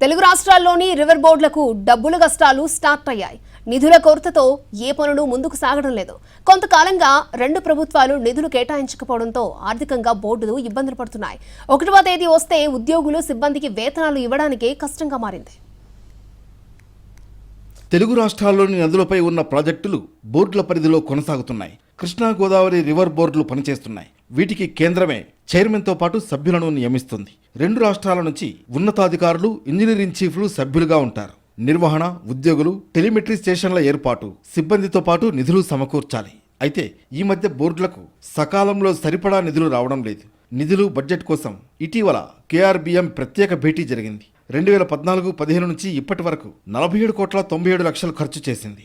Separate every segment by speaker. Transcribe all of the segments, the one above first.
Speaker 1: తెలుగు రాష్ట్రాల్లోని రివర్ బోర్డులకు డబ్బుల కష్టాలు స్టార్ట్ అయ్యాయి. నిధుల కొరతతో ఏ పనులు ముందుకు సాగడం లేదు. కొంతకాలంగా రెండు ప్రభుత్వాలు నిధులు కేటాయించకపోవడంతో ఆర్థికంగా బోర్డులు ఇబ్బందులు పడుతున్నాయి. ఒకటవ తేదీ వస్తే ఉద్యోగులు సిబ్బందికి వేతనాలు ఇవ్వడానికే కష్టంగా మారింది.
Speaker 2: తెలుగు రాష్ట్రాల్లోని నదులపై ఉన్న ప్రాజెక్టులు బోర్డుల పరిధిలో కొనసాగుతున్నాయి. కృష్ణా గోదావరి రివర్ బోర్డులు పనిచేస్తున్నాయి. వీటికి కేంద్రమే చైర్మన్తో పాటు సభ్యులను నియమిస్తుంది. రెండు రాష్ట్రాల నుంచి ఉన్నతాధికారులు ఇంజనీరింగ్ చీఫ్లు సభ్యులుగా ఉంటారు. నిర్వహణ ఉద్యోగులు టెలిమెట్రీ స్టేషన్ల ఏర్పాటు సిబ్బందితో పాటు నిధులు సమకూర్చాలి. అయితే ఈ మధ్య బోర్డులకు సకాలంలో సరిపడా నిధులు రావడం లేదు. నిధులు బడ్జెట్ కోసం ఇటీవల కేఆర్బిఎం ప్రత్యేక భేటీ జరిగింది. రెండు వేల పద్నాలుగు పదిహేను నుంచి ఇప్పటి వరకు నలభై ఏడు కోట్ల తొంభై ఏడు లక్షలు ఖర్చు చేసింది.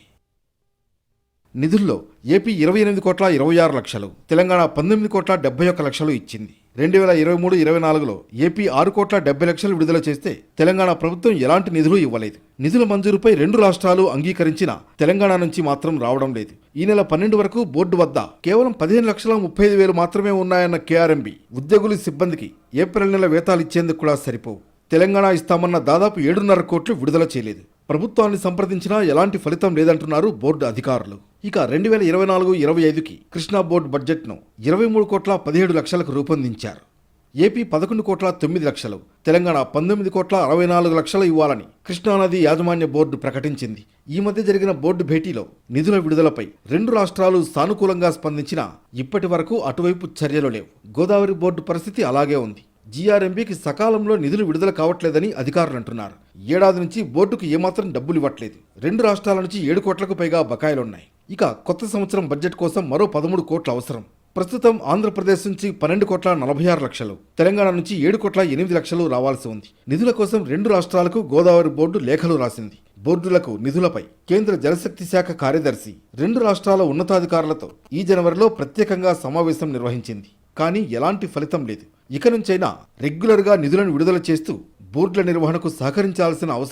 Speaker 2: నిధుల్లో ఏపీ ఇరవై ఎనిమిది కోట్ల ఇరవై ఆరు లక్షలు తెలంగాణ పంతొమ్మిది కోట్ల డెబ్బై ఒక్క లక్షలు ఇచ్చింది. రెండు వేల ఇరవై మూడు ఇరవై నాలుగులో ఏపీ ఆరు కోట్ల డెబ్బై లక్షలు విడుదల చేస్తే తెలంగాణ ప్రభుత్వం ఎలాంటి నిధులు ఇవ్వలేదు. నిధుల మంజూరుపై రెండు రాష్ట్రాలు అంగీకరించిన తెలంగాణ నుంచి మాత్రం రావడం లేదు. ఈ నెల పన్నెండు వరకు బోర్డు వద్ద కేవలం పదిహేను లక్షల ముప్పై ఐదు వేలు మాత్రమే ఉన్నాయన్న కేఆర్ఎంబి ఉద్యోగులు సిబ్బందికి ఏప్రిల్ నెల వేతాలు ఇచ్చేందుకు కూడా సరిపోవు. తెలంగాణ ఇస్తామన్న దాదాపు ఏడున్నర కోట్లు విడుదల చేయలేదు. ప్రభుత్వాన్ని సంప్రదించినా ఎలాంటి ఫలితం లేదంటున్నారు బోర్డు అధికారులు. ఇక రెండు వేల ఇరవై నాలుగు ఇరవై ఐదుకి కృష్ణా బోర్డు బడ్జెట్ను ఇరవై మూడు కోట్ల పదిహేడు లక్షలకు రూపొందించారు. ఏపీ పదకొండు కోట్ల తొమ్మిది లక్షలు తెలంగాణ పంతొమ్మిది కోట్ల అరవై నాలుగు లక్షలు ఇవ్వాలని కృష్ణానది యాజమాన్య బోర్డు ప్రకటించింది. ఈ మధ్య జరిగిన బోర్డు భేటీలో నిధుల విడుదలపై రెండు రాష్ట్రాలు సానుకూలంగా స్పందించినా ఇప్పటి వరకు అటువైపు చర్యలు లేవు. గోదావరి బోర్డు పరిస్థితి అలాగే ఉంది. జీఆర్ఎంబీకి సకాలంలో నిధులు విడుదల కావట్లేదని అధికారులు అంటున్నారు. ఏడాది నుంచి బోర్డుకు ఏమాత్రం డబ్బులు ఇవ్వట్లేదు. రెండు రాష్ట్రాల నుంచి ఏడు కోట్లకు పైగా బకాయిలున్నాయి. ఇక కొత్త సంవత్సరం బడ్జెట్ కోసం మరో పదమూడు కోట్ల అవసరం. ప్రస్తుతం ఆంధ్రప్రదేశ్ నుంచి పన్నెండు కోట్ల నలభై ఆరు లక్షలు తెలంగాణ నుంచి ఏడు కోట్ల ఎనిమిది లక్షలు రావాల్సి ఉంది. నిధుల కోసం రెండు రాష్ట్రాలకు గోదావరి బోర్డు లేఖలు రాసింది. బోర్డులకు నిధులపై కేంద్ర జలశక్తి శాఖ కార్యదర్శి రెండు రాష్ట్రాల ఉన్నతాధికారులతో ఈ జనవరిలో ప్రత్యేకంగా సమావేశం నిర్వహించింది. కానీ ఎలాంటి ఫలితం లేదు. ఇక నుంచైనా రెగ్యులర్గా నిధులను విడుదల చేస్తూ బోర్డుల నిర్వహణకు సహకరించాల్సిన అవసరం